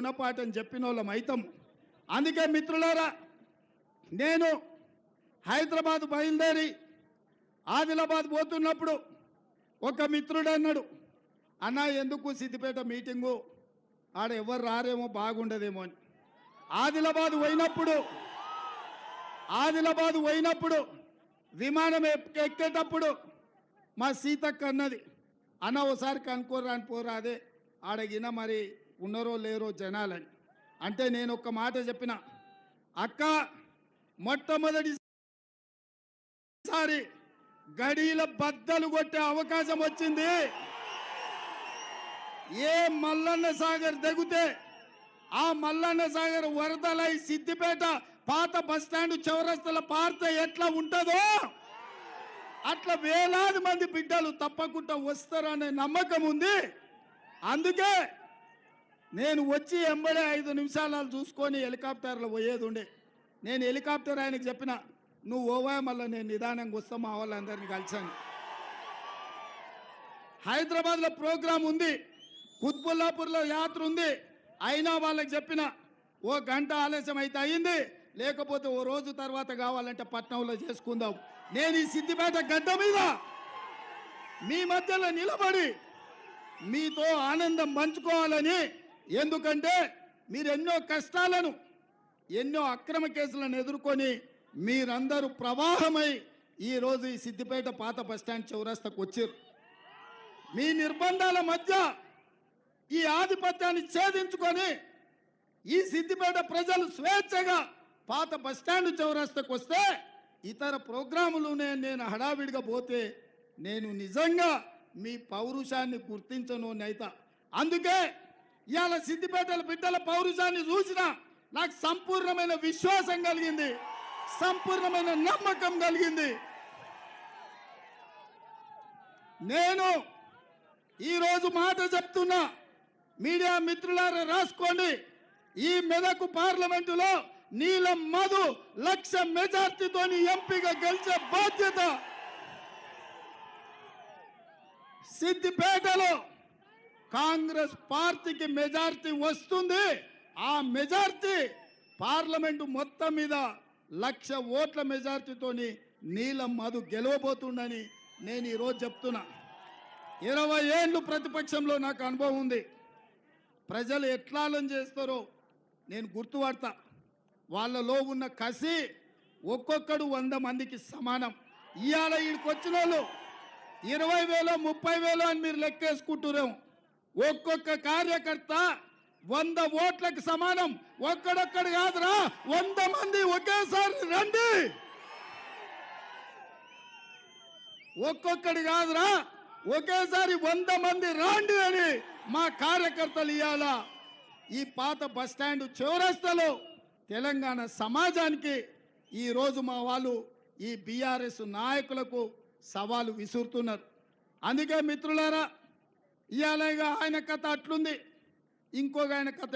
గుణపాఠం చెప్పిన వాళ్ళం అయితాం. అందుకే మిత్రులారా నేను హైదరాబాద్ బయలుదేరి ఆదిలాబాద్ పోతున్నప్పుడు ఒక మిత్రుడు అన్నాడు అన్న ఎందుకు సిద్దిపేట మీటింగు? ఆడ ఎవరు రారేమో బాగుండదేమో అని. ఆదిలాబాద్ పోయినప్పుడు ఆదిలాబాద్ పోయినప్పుడు విమానం ఎక్కేటప్పుడు మా సీతక్క అన్నది అన్న ఓసారి కనుక్కోరా అని పోరాదే ఆడగిన మరి ఉన్నారో లేరో జనాలని. అంటే నేను ఒక మాట చెప్పిన అక్క మొట్టమొదటిసారి గడీల బద్దలు కొట్టే అవకాశం వచ్చింది. ఏ మల్లన్న సాగర్ దగ్గితే ఆ మల్లన్న సాగర్ వరదలై సిద్దిపేట పాత బస్టాండ్ చౌరస్తల పార్త ఎట్లా ఉంటుందో అట్లా వేలాది మంది బిడ్డలు తప్పకుండా వస్తారనే నమ్మకం ఉంది. అందుకే నేను వచ్చి ఎంబడే ఐదు నిమిషాలు చూసుకొని హెలికాప్టర్లో పోయేది ఉండే. నేను హెలికాప్టర్ ఆయనకి చెప్పిన నువ్వు ఓవా మళ్ళీ నేను నిదానంగా వస్తా మా వాళ్ళందరినీ కలిసాను హైదరాబాద్లో ప్రోగ్రాం ఉంది కుత్బుల్లాపూర్లో యాత్ర ఉంది. అయినా వాళ్ళకి చెప్పిన ఓ గంట ఆలస్యం అయితే అయింది లేకపోతే ఓ రోజు తర్వాత కావాలంటే పట్నంలో చేసుకుందాం. నేను ఈ సిద్దిపేట గడ్డ మీద మీ మధ్యలో నిలబడి మీతో ఆనందం పంచుకోవాలని ఎందుకంటే మీరు ఎన్నో కష్టాలను ఎన్నో అక్రమ కేసులను ఎదుర్కొని మీరందరూ ప్రవాహమై ఈరోజు ఈ సిద్దిపేట పాత బస్టాండ్ చౌరస్తకు వచ్చారు. మీ నిర్బంధాల మధ్య ఈ ఆధిపత్యాన్ని ఛేదించుకొని ఈ సిద్దిపేట ప్రజలు స్వేచ్ఛగా పాత బస్టాండ్ చౌరస్తకు వస్తే ఇతర ప్రోగ్రాములునే నేను హడావిడిగా పోతే నేను నిజంగా మీ పౌరుషాన్ని గుర్తించను నైత. అందుకే ఇవాళ సిద్దిపేటల బిడ్డల పౌరుషాన్ని చూసిన నాకు సంపూర్ణమైన విశ్వాసం కలిగింది. సంపూర్ణమైన నమ్మకం కలిగింది. నేను ఈరోజు మాట చెప్తున్నా మీడియా మిత్రులారా రాసుకోండి. ఈ మెదకు పార్లమెంటులో నీలం మధు లక్ష మెజార్టీతోని ఎంపీగా గెలిచే బాధ్యత సిద్దిపేటలో కాంగ్రెస్ పార్టీకి మెజార్టీ వస్తుంది. ఆ మెజార్టీ పార్లమెంటు మొత్తం మీద లక్ష ఓట్ల మెజార్టీతోని నీలం మధు గెలవబోతుండని నేను ఈరోజు చెప్తున్నా. ఇరవై ఏళ్ళు ప్రతిపక్షంలో నాకు అనుభవం ఉంది. ప్రజలు ఎట్లాలం చేస్తారో నేను గుర్తుపడతా. వాళ్ళలో ఉన్న కసి ఒక్కొక్కడు వంద మందికి సమానం. ఇవాళ ఈడికి వచ్చిన వాళ్ళు ఇరవై వేలు ముప్పై వేలు అని మీరు లెక్కేసుకుంటున్నాం ఒక్కొక్క కార్యకర్త వంద ఓట్లకు సమానం. ఒక్కడొక్కడు కాదురా వంద మంది ఒకేసారి రండి. ఒక్కొక్కడు కాదురా ఒకేసారి వంద మంది రాండి అని మా కార్యకర్తలు ఇవాళ ఈ పాత బస్టాండ్ చౌరస్తలో తెలంగాణ సమాజానికి ఈరోజు మా వాళ్ళు ఈ బీఆర్ఎస్ నాయకులకు సవాలు విసురుతున్నారు. అందుకే మిత్రులారా ఇవాళ ఇక ఆయన కథ అట్లుంది. ఇంకొక ఆయన కథ